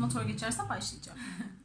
Motor geçerse başlayacağım.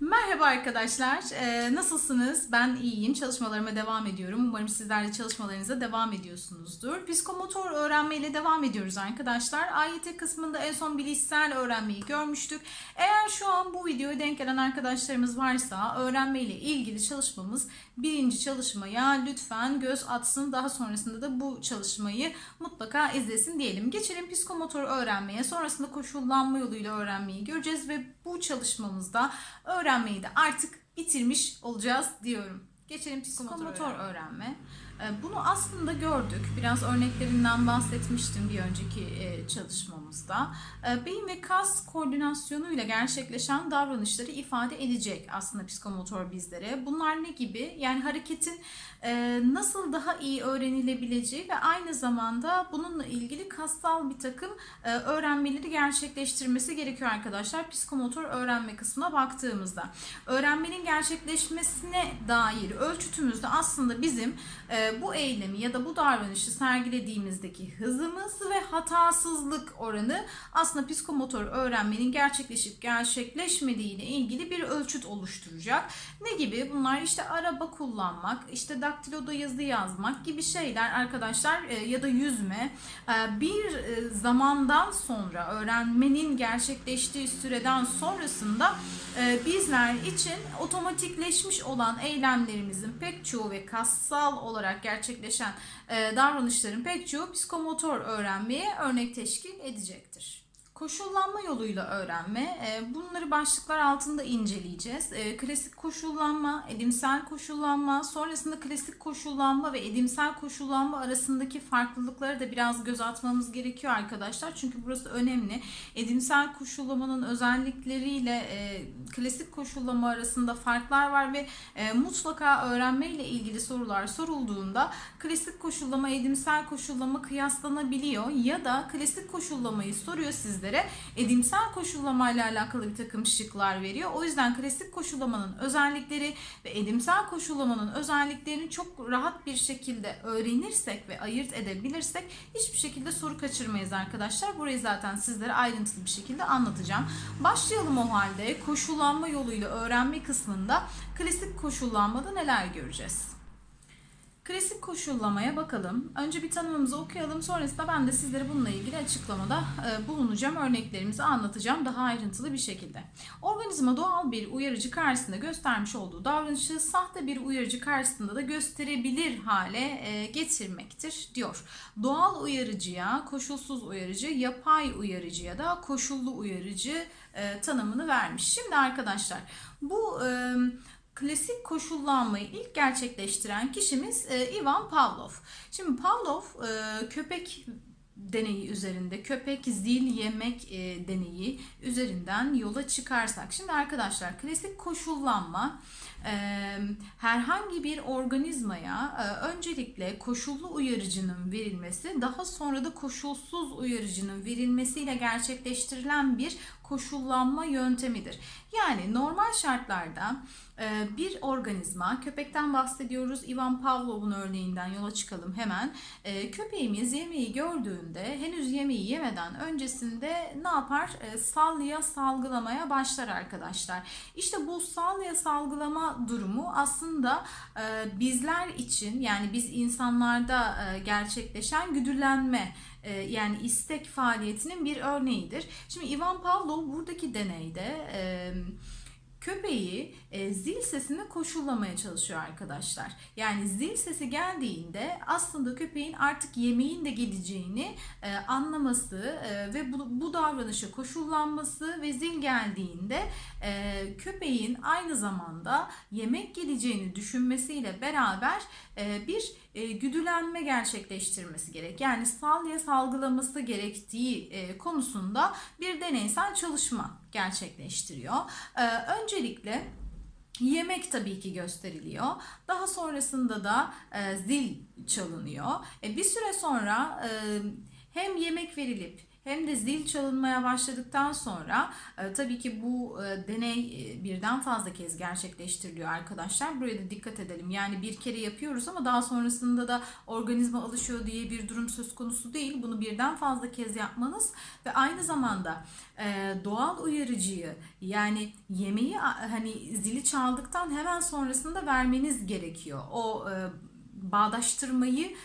Merhaba arkadaşlar. Ee, nasılsınız? Ben iyiyim. Çalışmalarıma devam ediyorum. Umarım sizler de çalışmalarınıza devam ediyorsunuzdur. Psikomotor öğrenmeyle devam ediyoruz arkadaşlar. AYT kısmında en son bilişsel öğrenmeyi görmüştük. Eğer şu an bu videoya denk gelen arkadaşlarımız varsa öğrenmeyle ilgili çalışmamız birinci çalışmaya lütfen göz atsın. Daha sonrasında da bu çalışmayı mutlaka izlesin diyelim. Geçelim psikomotor öğrenmeye. Sonrasında koşullanma yoluyla öğrenmeyi göreceğiz ve bu çalışmamızda öğrenmeyi de artık bitirmiş olacağız diyorum. Geçelim psikomotor öğrenme. Ee, Bunu aslında gördük. Biraz örneklerinden bahsetmiştim bir önceki e, çalışmamızda. Ee, Beyin ve kas koordinasyonuyla gerçekleşen davranışları ifade edecek aslında psikomotor bizlere. Bunlar ne gibi? Yani hareketin e, nasıl daha iyi öğrenilebileceği ve aynı zamanda bununla ilgili kassal bir takım e, öğrenmeleri gerçekleştirmesi gerekiyor arkadaşlar. Psikomotor öğrenme kısmına baktığımızda. Öğrenmenin gerçekleşmesine dair ölçütümüzde aslında bizim e, bu eylemi ya da bu davranışı sergilediğimizdeki hızımız ve hatasızlık oranı aslında psikomotor öğrenmenin gerçekleşip gerçekleşmediği ile ilgili bir ölçüt oluşturacak. Ne gibi? Bunlar işte araba kullanmak, işte daktiloda yazı yazmak gibi şeyler arkadaşlar e, ya da yüzme e, bir e, zamandan sonra öğrenmenin gerçekleştiği süreden sonrasında e, bizler için otomatikleşmiş olan eylemlerimizin pek çoğu ve kassal olarak gerçekleşen e, davranışların pek çoğu psikomotor öğrenmeye örnek teşkil edecektir. Koşullanma yoluyla öğrenme. e, Bunları başlıklar altında inceleyeceğiz. E, Klasik koşullanma, edimsel koşullanma, sonrasında klasik koşullanma ve edimsel koşullanma arasındaki farklılıkları da biraz göz atmamız gerekiyor arkadaşlar. Çünkü burası önemli. Edimsel koşullamanın özellikleriyle e, klasik koşullama arasında farklar var ve mutlaka öğrenme ile ilgili sorular sorulduğunda klasik koşullama, edimsel koşullama kıyaslanabiliyor ya da klasik koşullamayı soruyor sizlere edimsel koşullama ile alakalı bir takım şıklar veriyor. O yüzden klasik koşullamanın özellikleri ve edimsel koşullamanın özelliklerini çok rahat bir şekilde öğrenirsek ve ayırt edebilirsek hiçbir şekilde soru kaçırmayız arkadaşlar. Burayı zaten sizlere ayrıntılı bir şekilde anlatacağım. Başlayalım o halde. Koşullanma yoluyla öğrenme kısmında klasik koşullanmada neler göreceğiz? Klasik koşullamaya bakalım. Önce bir tanımımızı okuyalım. Sonrasında ben de sizlere bununla ilgili açıklamada e, bulunacağım. Örneklerimizi anlatacağım daha ayrıntılı bir şekilde. Organizma doğal bir uyarıcı karşısında göstermiş olduğu davranışı sahte bir uyarıcı karşısında da gösterebilir hale e, getirmektir diyor. Doğal uyarıcıya koşulsuz uyarıcı, yapay uyarıcıya da koşullu uyarıcı e, tanımını vermiş. Şimdi arkadaşlar bu klasik koşullanmayı ilk gerçekleştiren kişimiz e, Ivan Pavlov. Şimdi Pavlov e, köpek deneyi üzerinde köpek zil yemek e, deneyi üzerinden yola çıkarsak. Şimdi arkadaşlar klasik koşullanma herhangi bir organizmaya öncelikle koşullu uyarıcının verilmesi daha sonra da koşulsuz uyarıcının verilmesiyle gerçekleştirilen bir koşullanma yöntemidir. Yani normal şartlarda bir organizma, köpekten bahsediyoruz. Ivan Pavlov'un örneğinden yola çıkalım hemen. Köpeğimiz yemeği gördüğünde henüz yemeği yemeden öncesinde ne yapar? Salya salgılamaya başlar arkadaşlar. İşte bu salya salgılama durumu aslında e, bizler için yani biz insanlarda e, gerçekleşen güdülenme e, yani istek faaliyetinin bir örneğidir. Şimdi Ivan Pavlov buradaki deneyde e, köpeği e, zil sesini koşullamaya çalışıyor arkadaşlar. Yani zil sesi geldiğinde aslında köpeğin artık yemeğin de geleceğini e, anlaması e, ve bu, bu davranışa koşullanması ve zil geldiğinde e, köpeğin aynı zamanda yemek geleceğini düşünmesiyle beraber e, bir e, güdülenme gerçekleştirmesi gerek. Yani salya salgılaması gerektiği e, konusunda bir deneysel çalışma gerçekleştiriyor. E, öncelikle Yemek tabii ki gösteriliyor. Daha sonrasında da e, zil çalınıyor. E, bir süre sonra e, hem yemek verilip hem de zil çalınmaya başladıktan sonra e, tabii ki bu e, deney e, birden fazla kez gerçekleştiriliyor arkadaşlar. Buraya da dikkat edelim. Yani bir kere yapıyoruz ama daha sonrasında da organizma alışıyor diye bir durum söz konusu değil. Bunu birden fazla kez yapmanız ve aynı zamanda doğal uyarıcıyı yani yemeği hani zili çaldıktan hemen sonrasında vermeniz gerekiyor. O bağdaştırmayı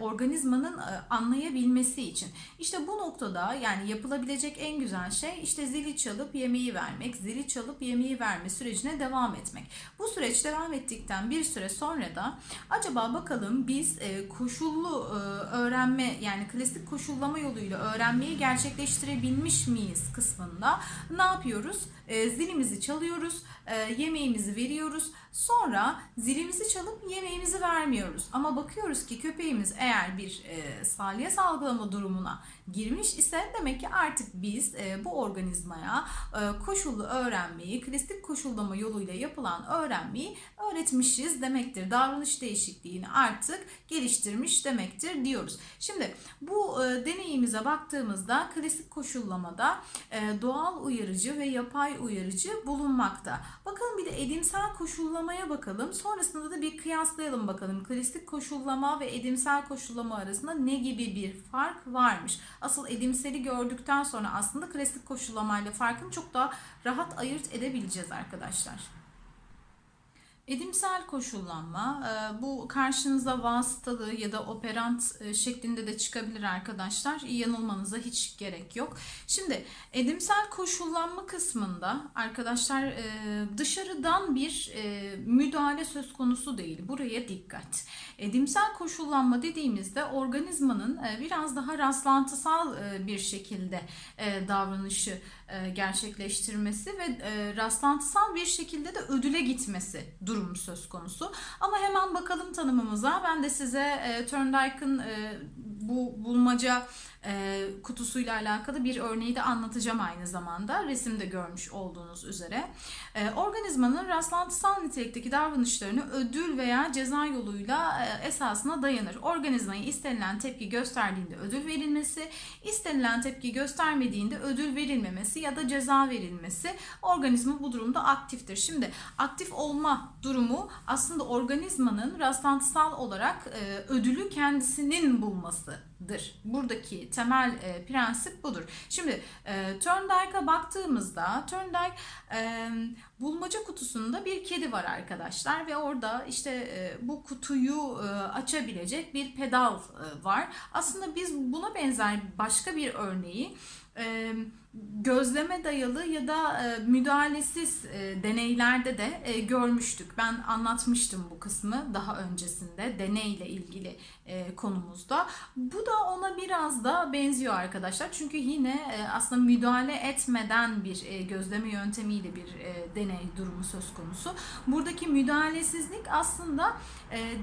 organizmanın e, anlayabilmesi için. İşte bu noktada yani yapılabilecek en güzel şey işte zili çalıp yemeği vermek, zili çalıp yemeği verme sürecine devam etmek. Bu süreç devam ettikten bir süre sonra da acaba bakalım biz e, koşullu e, öğrenme yani klasik koşullama yoluyla öğrenmeyi gerçekleştirebilmiş miyiz kısmında ne yapıyoruz? E, zilimizi çalıyoruz, e, yemeğimizi veriyoruz. Sonra zilimizi çalıp yemeğimizi vermiyoruz. Ama bakıyoruz ki köpeğimiz eğer bir e, salya salgılama durumuna girmiş ise demek ki artık biz e, bu organizmaya e, koşullu öğrenmeyi, klasik koşullama yoluyla yapılan öğrenmeyi öğretmişiz demektir. Davranış değişikliğini artık geliştirmiş demektir diyoruz. Şimdi bu e, deneyimize baktığımızda klasik koşullamada e, doğal uyarıcı ve yapay uyarıcı bulunmakta. Bakalım bir de edimsel koşullamaya bakalım. Sonrasında da bir kıyaslayalım bakalım. Klasik koşullama ve edimsel koşullama arasında ne gibi bir fark varmış? Asıl edimseli gördükten sonra aslında klasik koşullamayla farkını çok daha rahat ayırt edebileceğiz arkadaşlar. Edimsel koşullanma e, bu karşınıza vasıtalı ya da operant e, şeklinde de çıkabilir arkadaşlar. Yanılmanıza hiç gerek yok. Şimdi edimsel koşullanma kısmında arkadaşlar e, dışarıdan bir müdahale söz konusu değil. Buraya dikkat. Edimsel koşullanma dediğimizde organizmanın biraz daha rastlantısal bir şekilde davranışı gerçekleştirmesi ve rastlantısal bir şekilde de ödüle gitmesi durum söz konusu. Ama hemen bakalım tanımımıza. Ben de size e, Thorndike'ın e, bu bulmaca e, kutusuyla alakalı bir örneği de anlatacağım aynı zamanda. Resimde görmüş olduğunuz üzere. E, organizmanın rastlantısal nitelikteki davranışlarını ödül veya ceza yoluyla e, esasına dayanır. Organizmaya istenilen tepki gösterdiğinde ödül verilmesi, istenilen tepki göstermediğinde ödül verilmemesi ya da ceza verilmesi organizma bu durumda aktiftir. Şimdi aktif olma durumu aslında organizmanın rastlantısal olarak e, ödülü kendisinin bulmasıdır. Buradaki temel e, prensip budur. Şimdi e, Thorndike'a baktığımızda Thorndike e, bulmaca kutusunda bir kedi var arkadaşlar ve orada işte e, bu kutuyu e, açabilecek bir pedal e, var. Aslında biz buna benzer başka bir örneği gözleme dayalı ya da müdahalesiz deneylerde de görmüştük. Ben anlatmıştım bu kısmı daha öncesinde deneyle ilgili konumuzda. Bu da ona biraz da benziyor arkadaşlar. Çünkü yine aslında müdahale etmeden bir gözleme yöntemiyle bir deney durumu söz konusu. Buradaki müdahalesizlik aslında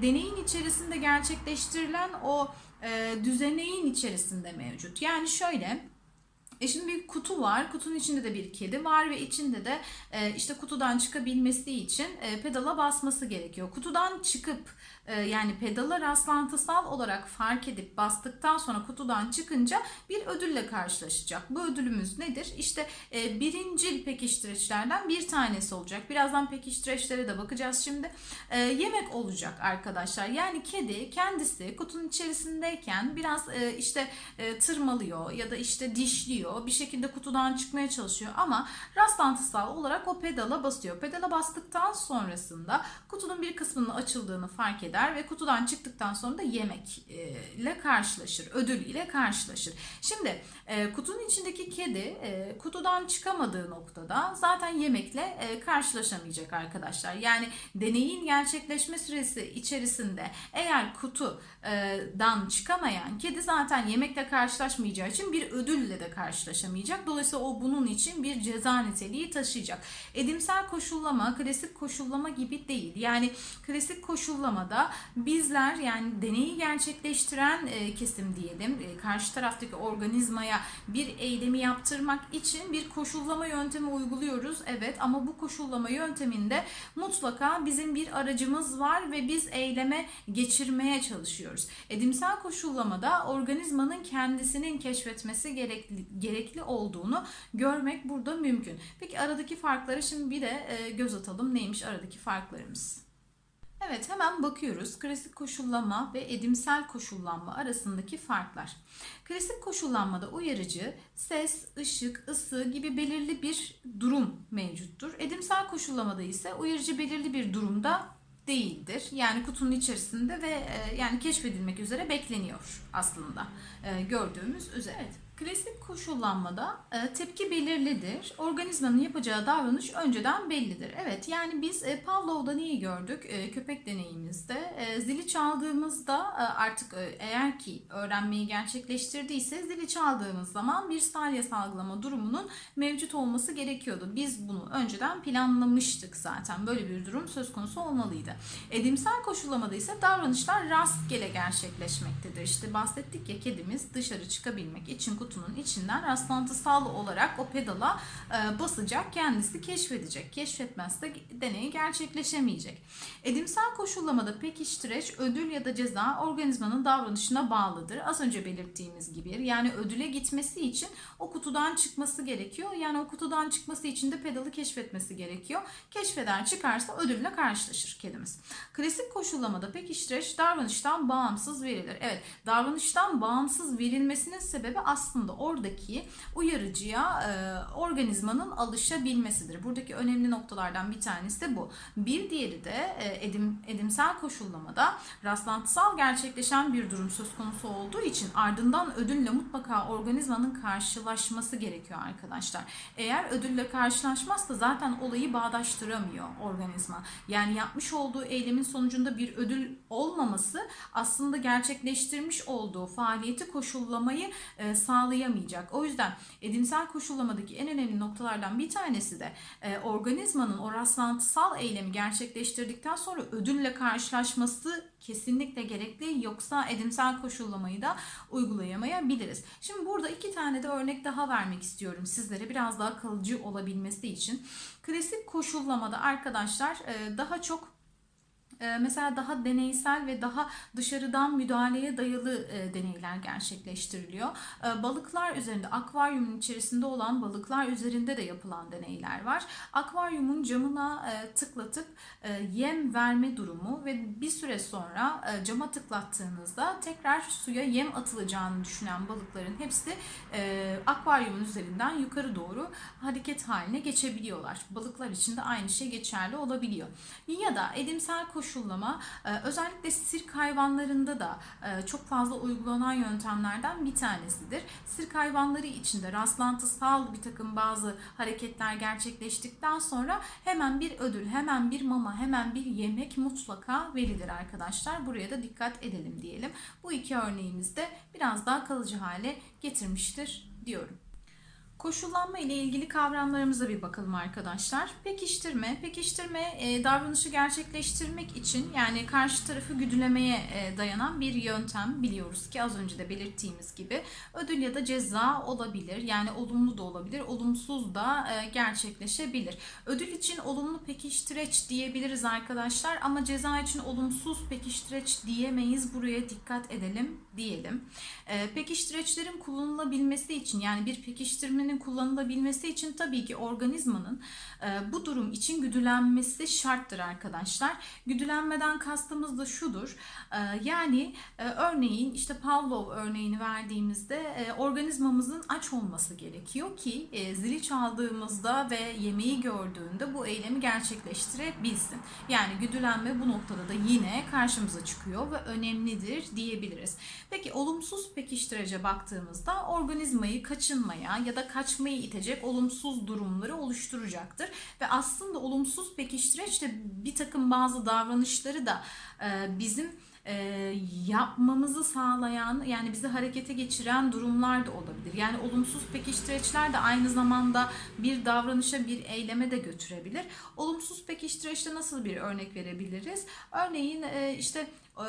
deneyin içerisinde gerçekleştirilen o e, düzeneğin içerisinde mevcut. Yani şöyle e şimdi bir kutu var. Kutunun içinde de bir kedi var ve içinde de e, işte kutudan çıkabilmesi için e, pedala basması gerekiyor. Kutudan çıkıp yani pedala rastlantısal olarak fark edip bastıktan sonra kutudan çıkınca bir ödülle karşılaşacak. Bu ödülümüz nedir? İşte e, birincil pekiştireçlerden bir tanesi olacak. Birazdan pekiştireçlere de bakacağız şimdi. E, yemek olacak arkadaşlar. Yani kedi kendisi kutunun içerisindeyken biraz e, işte tırmalıyor ya da işte dişliyor bir şekilde kutudan çıkmaya çalışıyor ama rastlantısal olarak o pedala basıyor. Pedala bastıktan sonrasında kutunun bir kısmının açıldığını fark eder ve kutudan çıktıktan sonra da yemek e, karşılaşır, ödül ile karşılaşır. Şimdi e, kutunun içindeki kedi e, kutudan çıkamadığı noktada zaten yemekle karşılaşamayacak arkadaşlar. Yani deneyin gerçekleşme süresi içerisinde eğer kutudan çıkamayan kedi zaten yemekle karşılaşmayacağı için bir ödülle de karşılaşamayacak. Dolayısıyla o bunun için bir ceza niteliği taşıyacak. Edimsel koşullama, klasik koşullama gibi değil. Yani klasik koşullamada bizler yani deneyi gerçekleştiren e, kesim diyelim e, karşı taraftaki organizmaya bir eylemi yaptırmak için bir koşullama yöntemi uyguluyoruz. Evet ama bu koşullama yönteminde mutlaka bizim bir aracımız var ve biz eyleme geçirmeye çalışıyoruz. Edimsel koşullamada organizmanın kendisinin keşfetmesi gerekli, gerekli olduğunu görmek burada mümkün. Peki aradaki farkları şimdi bir de e, göz atalım. Neymiş aradaki farklarımız? Evet hemen bakıyoruz. Klasik koşullama ve edimsel koşullanma arasındaki farklar. Klasik koşullanmada uyarıcı, ses, ışık, ısı gibi belirli bir durum mevcuttur. Edimsel koşullamada ise uyarıcı belirli bir durumda değildir. Yani kutunun içerisinde ve e, yani keşfedilmek üzere bekleniyor aslında e, gördüğümüz üzere. Evet. Klasik koşullanmada e, tepki belirlidir. Organizmanın yapacağı davranış önceden bellidir. Evet yani biz e, Pavlov'da neyi gördük? E, köpek deneyimizde zili çaldığımızda artık eğer ki öğrenmeyi gerçekleştirdiyse zili çaldığımız zaman bir salya salgılama durumunun mevcut olması gerekiyordu. Biz bunu önceden planlamıştık zaten. Böyle bir durum söz konusu olmalıydı. Edimsel koşullamada ise davranışlar rastgele gerçekleşmektedir. İşte bahsettik ya kedimiz dışarı çıkabilmek için kutunun içinden rastlantısal olarak o pedala e, basacak, kendisi keşfedecek. Keşfetmezse deney gerçekleşemeyecek. Edimsel koşullamada pekiştireç, ödül ya da ceza organizmanın davranışına bağlıdır. Az önce belirttiğimiz gibi yani ödüle gitmesi için o kutudan çıkması gerekiyor. Yani o kutudan çıkması için de pedalı keşfetmesi gerekiyor. Keşfeder çıkarsa ödülle karşılaşır kedimiz. Klasik koşullamada pekiştireç davranıştan bağımsız verilir. Evet davranıştan bağımsız verilmesinin sebebi aslında oradaki uyarıcıya e, organizmanın alışabilmesidir. Buradaki önemli noktalardan bir tanesi de bu. Bir diğeri de e, edim, edimsel koşullamada rastlantısal gerçekleşen bir durum söz konusu olduğu için ardından ödülle mutlaka organizmanın karşılaşması gerekiyor arkadaşlar. Eğer ödülle karşılaşmazsa zaten olayı bağdaştıramıyor organizma. Yani yapmış olduğu eylemin sonucunda bir ödül olmaması aslında gerçekleştirmiş olduğu faaliyeti koşullamayı e, sağlayamayacak. O yüzden edimsel koşullamadaki en önemli noktalardan bir tanesi de e, organizmanın o rastlantısal eylemi gerçekleştirdikten sonra ödülle karşılaşması kesinlikle gerekli yoksa edimsel koşullamayı da uygulayamayabiliriz. Şimdi burada iki tane de örnek daha vermek istiyorum sizlere biraz daha kalıcı olabilmesi için. Klasik koşullamada arkadaşlar e, daha çok Mesela daha deneysel ve daha dışarıdan müdahaleye dayalı e, deneyler gerçekleştiriliyor. E, balıklar üzerinde, akvaryumun içerisinde olan balıklar üzerinde de yapılan deneyler var. Akvaryumun camına tıklatıp yem verme durumu ve bir süre sonra cama tıklattığınızda tekrar suya yem atılacağını düşünen balıkların hepsi akvaryumun üzerinden yukarı doğru hareket haline geçebiliyorlar. Balıklar için de aynı şey geçerli olabiliyor. Ya da edimsel koşullar koşullama e, özellikle sirk hayvanlarında da e, çok fazla uygulanan yöntemlerden bir tanesidir. Sirk hayvanları içinde rastlantısal bir takım bazı hareketler gerçekleştikten sonra hemen bir ödül, hemen bir mama, hemen bir yemek mutlaka verilir arkadaşlar. Buraya da dikkat edelim diyelim. Bu iki örneğimizde biraz daha kalıcı hale getirmiştir diyorum. Koşullanma ile ilgili kavramlarımıza bir bakalım arkadaşlar. Pekiştirme, pekiştirme e, davranışı gerçekleştirmek için yani karşı tarafı güdülemeye e, dayanan bir yöntem biliyoruz ki az önce de belirttiğimiz gibi ödül ya da ceza olabilir. Yani olumlu da olabilir, olumsuz da e, gerçekleşebilir. Ödül için olumlu pekiştireç diyebiliriz arkadaşlar ama ceza için olumsuz pekiştireç diyemeyiz. Buraya dikkat edelim diyelim. E, pekiştireçlerin kullanılabilmesi için yani bir pekiştirmenin kullanılabilmesi için tabii ki organizmanın e, bu durum için güdülenmesi şarttır arkadaşlar. Güdülenmeden kastımız da şudur. E, yani e, örneğin işte Pavlov örneğini verdiğimizde e, organizmamızın aç olması gerekiyor ki e, zili çaldığımızda ve yemeği gördüğünde bu eylemi gerçekleştirebilsin. Yani güdülenme bu noktada da yine karşımıza çıkıyor ve önemlidir diyebiliriz. Peki olumsuz pekiştirece baktığımızda organizmayı kaçınmaya ya da kaçmayı itecek olumsuz durumları oluşturacaktır. Ve aslında olumsuz pekiştireç de bir takım bazı davranışları da e, bizim e, yapmamızı sağlayan yani bizi harekete geçiren durumlar da olabilir. Yani olumsuz pekiştireçler de aynı zamanda bir davranışa, bir eyleme de götürebilir. Olumsuz pekiştireçte nasıl bir örnek verebiliriz? Örneğin e, işte e,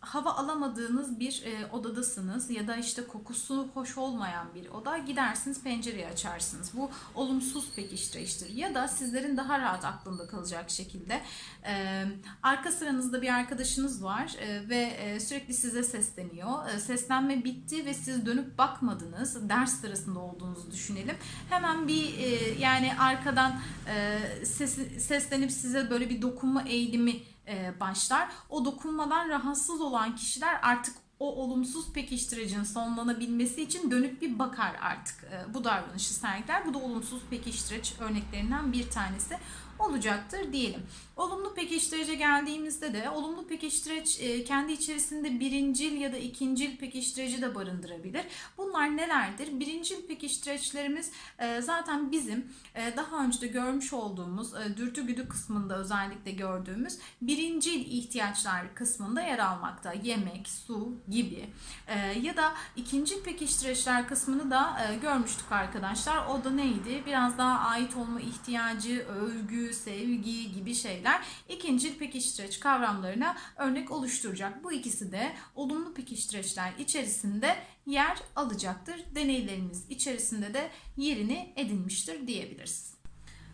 hava alamadığınız bir e, odadasınız ya da işte kokusu hoş olmayan bir oda gidersiniz pencereyi açarsınız. Bu olumsuz pekiştireçtir. Ya da sizlerin daha rahat aklında kalacak şekilde e, arka sıranızda bir arkadaşınız var e, ve e, sürekli size sesleniyor. E, seslenme bitti ve siz dönüp bakmadınız. Ders sırasında olduğunuzu düşünelim. Hemen bir e, yani arkadan e, ses, seslenip size böyle bir dokunma eğilimi e, başlar. O dokunmadan rahatsız olan kişiler artık o olumsuz pekiştiricinin sonlanabilmesi için dönüp bir bakar artık. E, bu davranışı sergiler. Bu da olumsuz pekiştirici örneklerinden bir tanesi olacaktır diyelim. Olumlu pekiştirice geldiğimizde de olumlu pekiştireç e, kendi içerisinde birincil ya da ikincil pekiştirici de barındırabilir. Bunlar nelerdir? Birincil pekiştireçlerimiz e, zaten bizim e, daha önce de görmüş olduğumuz dürtü güdü kısmında özellikle gördüğümüz birincil ihtiyaçlar kısmında yer almakta. Yemek, su gibi. Ya da ikincil pekiştireçler kısmını da görmüştük arkadaşlar. O da neydi? Biraz daha ait olma ihtiyacı, övgü, sevgi gibi şeyler ikincil pekiştireç kavramlarına örnek oluşturacak. Bu ikisi de olumlu pekiştireçler içerisinde yer alacaktır. Deneylerimiz içerisinde de yerini edinmiştir diyebiliriz.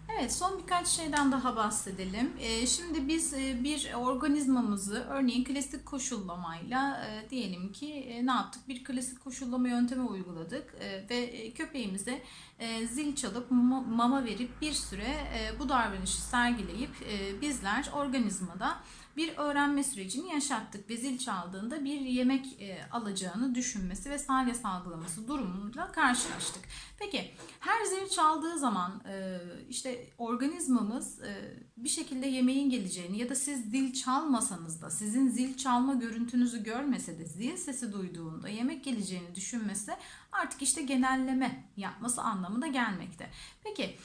Evet son birkaç şeyden daha bahsedelim. Ee, şimdi biz e, bir organizmamızı örneğin klasik koşullamayla e, diyelim ki e, ne yaptık? Bir klasik koşullama yöntemi uyguladık ve köpeğimize zil çalıp mama verip bir süre bu davranışı sergileyip bizler organizmada bir öğrenme sürecini yaşattık ve zil çaldığında bir yemek alacağını düşünmesi ve salya salgılaması durumuyla karşılaştık. Peki her zil çaldığı zaman işte organizmamız bir şekilde yemeğin geleceğini ya da siz zil çalmasanız da sizin zil çalma görüntünüzü görmese de zil sesi duyduğunda yemek geleceğini düşünmesi artık işte genelleme yapması anlamına gelmekte. Peki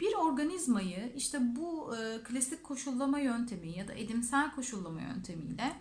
bir organizmayı işte bu klasik koşullama yöntemi ya da edimsel koşullama yöntemiyle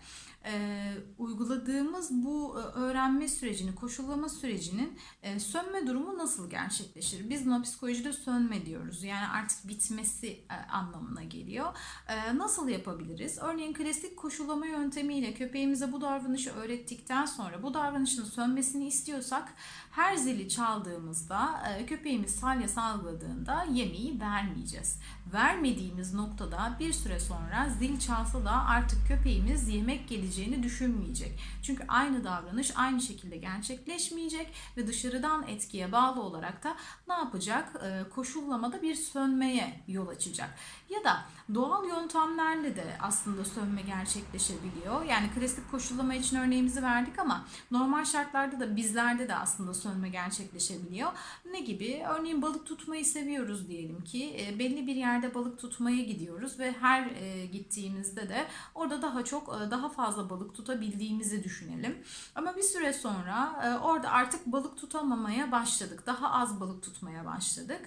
e, uyguladığımız bu e, öğrenme sürecini, koşullama sürecinin e, sönme durumu nasıl gerçekleşir? Biz buna psikolojide sönme diyoruz. Yani artık bitmesi e, anlamına geliyor. E, nasıl yapabiliriz? Örneğin klasik koşullama yöntemiyle köpeğimize bu davranışı öğrettikten sonra bu davranışın sönmesini istiyorsak her zili çaldığımızda e, köpeğimiz salya salgıladığında yemeği vermeyeceğiz. Vermediğimiz noktada bir süre sonra zil çalsa da artık köpeğimiz yemek geleceğini düşünmeyecek. Çünkü aynı davranış aynı şekilde gerçekleşmeyecek ve dışarıdan etkiye bağlı olarak da ne yapacak? E, koşullamada bir sönmeye yol açacak. Ya da doğal yöntemlerle de aslında sönme gerçekleşebiliyor. Yani klasik koşullama için örneğimizi verdik ama normal şartlarda da bizlerde de aslında sönme gerçekleşebiliyor. Ne gibi? Örneğin balık tutmayı seviyoruz diyelim ki. E, belli bir yerde balık tutmaya gidiyoruz ve her e, gittiğimizde de orada daha çok e, daha fazla balık tutabildiğimizi düşünelim. Ama bir süre sonra orada artık balık tutamamaya başladık. Daha az balık tutmaya başladık.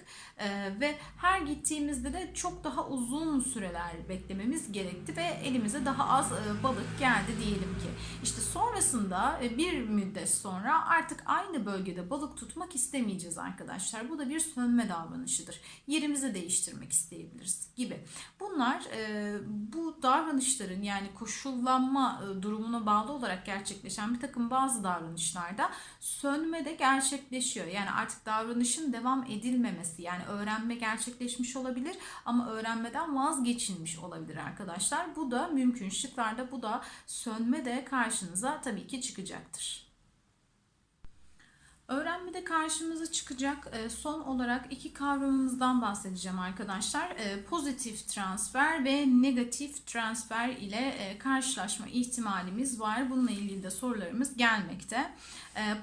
Ve her gittiğimizde de çok daha uzun süreler beklememiz gerekti ve elimize daha az balık geldi diyelim ki. İşte sonrasında bir müddet sonra artık aynı bölgede balık tutmak istemeyeceğiz arkadaşlar. Bu da bir sönme davranışıdır. Yerimizi değiştirmek isteyebiliriz gibi. Bunlar bu davranışların yani koşullanma durumuna bağlı olarak gerçekleşen bir takım bazı davranışlarda sönme de gerçekleşiyor. Yani artık davranışın devam edilmemesi yani öğrenme gerçekleşmiş olabilir ama öğrenmeden vazgeçilmiş olabilir arkadaşlar. Bu da mümkün. Şıklarda bu da sönme de karşınıza tabii ki çıkacaktır. Öğrenmede karşımıza çıkacak e, son olarak iki kavramımızdan bahsedeceğim arkadaşlar. E, pozitif transfer ve negatif transfer ile e, karşılaşma ihtimalimiz var. Bununla ilgili de sorularımız gelmekte.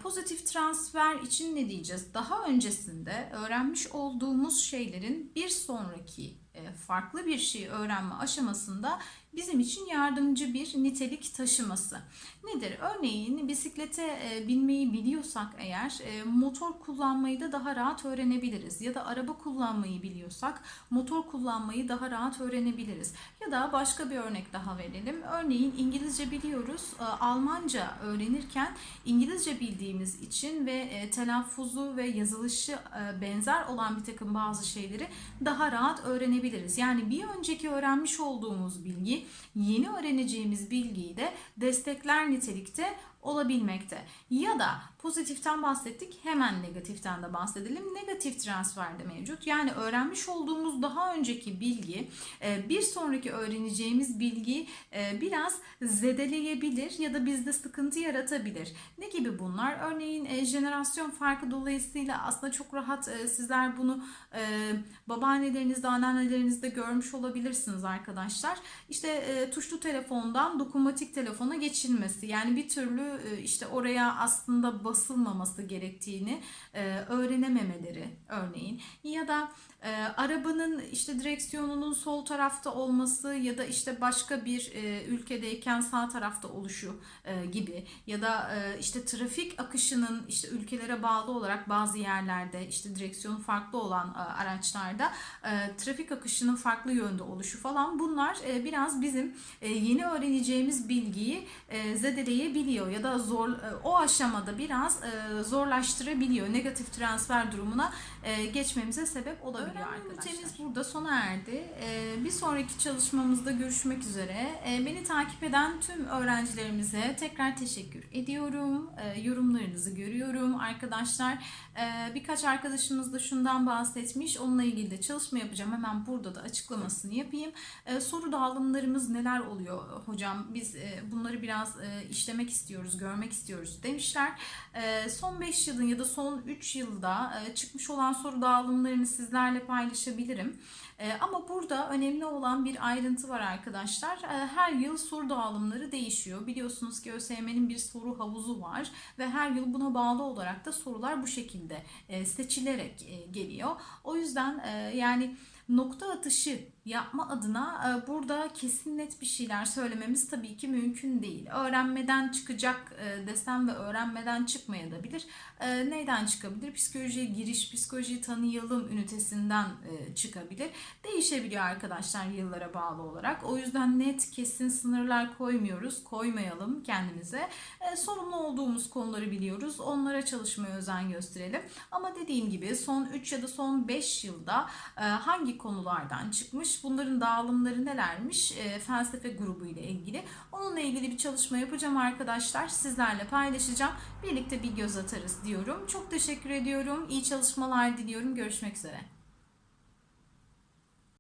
Pozitif transfer için ne diyeceğiz? Daha öncesinde öğrenmiş olduğumuz şeylerin bir sonraki farklı bir şey öğrenme aşamasında bizim için yardımcı bir nitelik taşıması. Nedir? Örneğin bisiklete e, binmeyi biliyorsak eğer e, motor kullanmayı da daha rahat öğrenebiliriz. Ya da araba kullanmayı biliyorsak motor kullanmayı daha rahat öğrenebiliriz. Ya da başka bir örnek daha verelim. Örneğin İngilizce biliyoruz. E, Almanca öğrenirken İngilizce bildiğimiz için ve telaffuzu ve yazılışı benzer olan bir takım bazı şeyleri daha rahat öğrenebiliriz. Yani bir önceki öğrenmiş olduğumuz bilgi yeni öğreneceğimiz bilgiyi de destekler nitelikte olabilmekte. Ya da pozitiften bahsettik hemen negatiften de bahsedelim. Negatif transfer de mevcut. Yani öğrenmiş olduğumuz daha önceki bilgi e, bir sonraki öğreneceğimiz bilgiyi e, biraz zedeleyebilir ya da bizde sıkıntı yaratabilir. Ne gibi bunlar? Örneğin e, jenerasyon farkı dolayısıyla aslında çok rahat sizler bunu babaannelerinizde, anneannelerinizde görmüş olabilirsiniz arkadaşlar. İşte tuşlu telefondan dokunmatik telefona geçilmesi. Yani bir türlü işte oraya aslında basılmaması gerektiğini öğrenememeleri örneğin. Ya da e, arabanın işte direksiyonunun sol tarafta olması ya da işte başka bir e, ülkedeyken sağ tarafta oluşu e, gibi. Ya da e, işte trafik akışının işte ülkelere bağlı olarak bazı yerlerde işte direksiyonu farklı olan e, araçlarda e, trafik akışının farklı yönde oluşu falan bunlar e, biraz bizim e, yeni öğreneceğimiz bilgiyi e, zedeleyebiliyor ya da zor e, o aşamada biraz e, zorlaştırabiliyor negatif transfer durumuna e, geçmemize sebep olabiliyor arkadaşlar. Ünitemiz burada sona erdi. E, bir sonraki çalışmamızda görüşmek üzere. E, beni takip eden tüm öğrencilerimize tekrar teşekkür ediyorum. E, yorumlarınızı görüyorum arkadaşlar. E, birkaç arkadaşımız da şundan bahsetmiş. Onunla ilgili de çalışma yapacağım. Hemen burada da açıklamasını yapayım. E, soru dağılımlarımız neler oluyor hocam? Biz e, bunları biraz e, işlemek istiyoruz, görmek istiyoruz demişler. E, son 5 yılın ya da son 3 yılda e, çıkmış olan soru dağılımlarını sizlerle paylaşabilirim. E, ama burada önemli olan bir ayrıntı var arkadaşlar. E, her yıl soru dağılımları değişiyor. Biliyorsunuz ki ÖSYM'nin bir soru havuzu var ve her yıl buna bağlı olarak da sorular bu şekilde e, seçilerek e, geliyor. O yüzden yani nokta atışı yapma adına e, burada kesin net bir şeyler söylememiz tabii ki mümkün değil. Öğrenmeden çıkacak e, desem ve öğrenmeden çıkmayabilir. E, neyden çıkabilir? Psikolojiye giriş, psikolojiyi tanıyalım ünitesinden çıkabilir. Değişebiliyor arkadaşlar yıllara bağlı olarak. O yüzden net kesin sınırlar koymuyoruz. Koymayalım kendimize. Sorumlu olduğumuz konuları biliyoruz. Onlara çalışmaya özen gösterelim. Ama dediğim gibi son 3 ya da son 5 yılda hangi konulardan çıkmış bunların dağılımları nelermiş e, felsefe grubu ile ilgili. Onunla ilgili bir çalışma yapacağım arkadaşlar. Sizlerle paylaşacağım. Birlikte bir göz atarız diyorum. Çok teşekkür ediyorum. İyi çalışmalar diliyorum. Görüşmek üzere.